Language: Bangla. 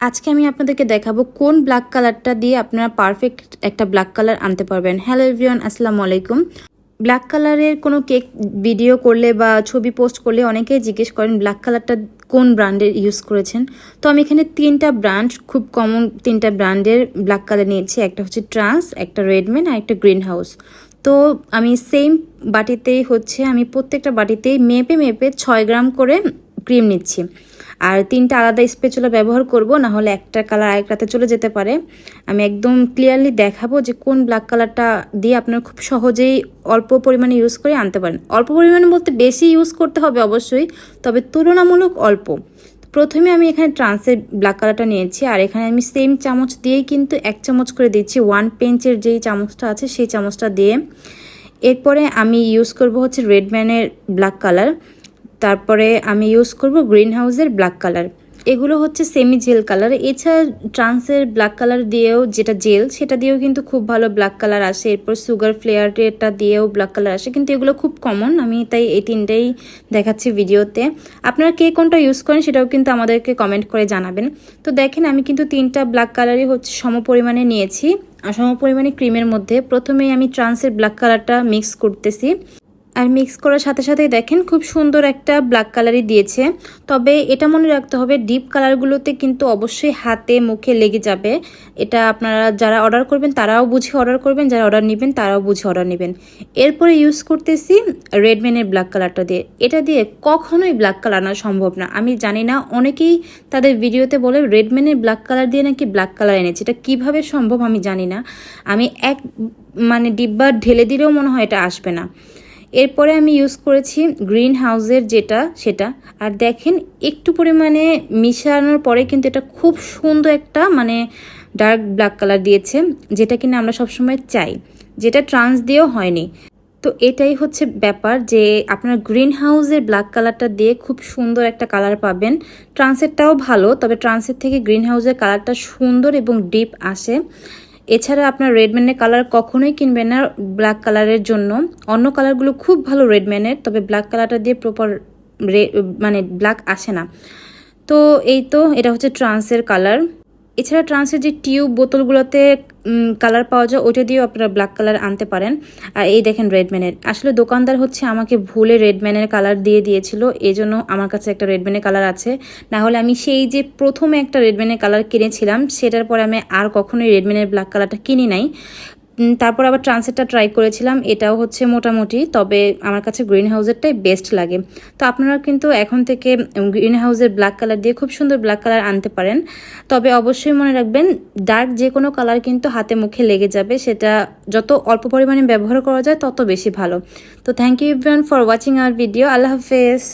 আজকে আমি আপনাদেরকে দেখাবো কোন ব্ল্যাক কালারটা দিয়ে আপনারা পারফেক্ট একটা ব্ল্যাক কালার আনতে পারবেন। হ্যালো এভরিওয়ান আসসালামু আলাইকুম। ব্ল্যাক কালারের কোনো কেক ভিডিও করলে বা ছবি পোস্ট করলে অনেকেই জিজ্ঞেস করেন ব্ল্যাক কালারটা কোন ব্র্যান্ডের ইউজ করেছেন। তো আমি এখানে তিনটা ব্র্যান্ড খুব কমন তিনটা ব্র্যান্ডের ব্ল্যাক কালার নিয়েছি। একটা হচ্ছে ট্রান্স একটা রেডম্যান আর একটা গ্রিন হাউস তো আমি সেম বাটিতেই হচ্ছে, আমি প্রত্যেকটা বাটিতেই মেপে মেপে ছয় গ্রাম করে ক্রিম নিচ্ছি। আর তিনটা আলাদা স্পেচুলা ব্যবহার করব না হলে একটা কালার আরেকটাতে চলে যেতে পারে। আমি একদম ক্লিয়ারলি দেখাবো যে কোন ব্ল্যাক কালারটা দিয়ে আপনারা খুব সহজেই অল্প পরিমাণে ইউজ করে আনতে পারেন। অল্প পরিমাণে বলতে বেশি ইউজ করতে হবে অবশ্যই, তবে তুলনামূলক অল্প। প্রথমে আমি এখানে ট্রান্সের ব্ল্যাক কালারটা নিয়েছি, আর এখানে আমি সেম চামচ দিয়েই কিন্তু এক চামচ করে দিচ্ছি ওয়ান পেঞ্চের যেই চামচটা আছে সেই চামচটা দিয়ে। এরপরে আমি ইউজ করব হচ্ছে রেডম্যানের ব্ল্যাক কালার তারপরে আমি ইউজ করব গ্রিন হাউসের ব্ল্যাক কালার এগুলো হচ্ছে সেমি জেল কালার এছাড়া ট্রান্সের ব্ল্যাক কালার দিয়েও যেটা জেল সেটা দিয়েও কিন্তু খুব ভালো ব্ল্যাক কালার আসে। এরপর সুগার ফ্লেয়ারটা দিয়েও ব্ল্যাক কালার আসে। কিন্তু এগুলো খুব কমন আমি তাই এই তিনটাই দেখাচ্ছি ভিডিওতে আপনারা কে কোনটা ইউজ করেন সেটাও কিন্তু আমাদেরকে কমেন্ট করে জানাবেন। তো দেখেন, আমি কিন্তু তিনটা ব্ল্যাক কালারই হচ্ছে সম পরিমাণে নিয়েছি। সম পরিমাণে ক্রিমের মধ্যে প্রথমেই আমি ট্রান্সের ব্ল্যাক কালারটা মিক্স করতেছি। আর মিক্স করার সাথে সাথেই দেখেন খুব সুন্দর একটা ব্ল্যাক কালারই দিয়েছে। তবে এটা মনে রাখতে হবে ডিপ কালারগুলোতে কিন্তু অবশ্যই হাতে মুখে লেগে যাবে। এটা আপনারা যারা অর্ডার করবেন, তারাও বুঝে অর্ডার করবেন, যারা অর্ডার নেবেন, তারাও বুঝে অর্ডার নেবেন। এরপরে ইউজ করতেছি রেডম্যানের ব্ল্যাক কালারটা দিয়ে। এটা দিয়ে কখনোই ব্ল্যাক কালার আনা সম্ভব না। আমি জানি না, অনেকেই তাদের ভিডিওতে বলে রেডম্যানের ব্ল্যাক কালার দিয়ে নাকি ব্ল্যাক কালার এনেছে। এটা কীভাবে সম্ভব আমি জানি না। আমি এক মানে ডিব্বা ঢেলে দিলেও মনে হয় এটা আসবে না। এরপরে আমি ইউজ করেছি গ্রিন হাউসের যেটা, সেটা। আর দেখেন, একটু পরিমাণে মিশানোর পরে কিন্তু এটা খুব সুন্দর একটা মানে ডার্ক ব্ল্যাক কালার দিয়েছে, যেটা কিনা আমরা সবসময় চাই। যেটা ট্রান্স দিয়েও হয়নি। তো এটাই হচ্ছে ব্যাপার যে, আপনার গ্রিন হাউসের ব্ল্যাক কালারটা দিয়ে খুব সুন্দর একটা কালার পাবেন। ট্রান্সেরটাও ভালো, তবে ট্রান্সের থেকে গ্রিন হাউসের কালারটা সুন্দর এবং ডিপ আসে। এছাড়া আপনার রেডম্যানের কালার কখনোই কিনবেন না ব্ল্যাক কালারের জন্য। অন্য কালারগুলো খুব ভালো রেডম্যানের তবে ব্ল্যাক কালারটা দিয়ে প্রপার মানে ব্ল্যাক আসে না। তো এই তো, এটা হচ্ছে ট্রান্সের কালার এছাড়া ট্রান্সের যে টিউব বোতলগুলোতে কালার পাওয়া যায়, ওইটা দিয়েও আপনারা ব্ল্যাক কালার আনতে পারেন। আর এই দেখেন রেডম্যানের আসলে দোকানদার হচ্ছে আমাকে ভুলে রেডম্যানের কালার দিয়ে দিয়েছিল এই জন্য আমার কাছে একটা রেডম্যানের কালার আছে। না হলে আমি সেই যে প্রথমে একটা রেডম্যানের কালার কিনেছিলাম, সেটার পরে আমি আর কখনোই রেডম্যানের ব্ল্যাক কালারটা কিনি নাই। তারপর আবার ট্রান্সেটটা ট্রাই করেছিলাম, এটাও হচ্ছে মোটামুটি, তবে আমার কাছে গ্রিন হাউসেরটাই বেস্ট লাগে। তো আপনারা কিন্তু এখন থেকে গ্রিন হাউসের ব্ল্যাক কালার দিয়ে খুব সুন্দর ব্ল্যাক কালার আনতে পারেন। তবে অবশ্যই মনে রাখবেন ডার্ক যে কোনো কালার কিন্তু হাতে মুখে লেগে যাবে, সেটা যত অল্প পরিমাণে ব্যবহার করা যায়, তত বেশি ভালো। তো thank you everyone for watching our video আল্লাহ হাফেজ।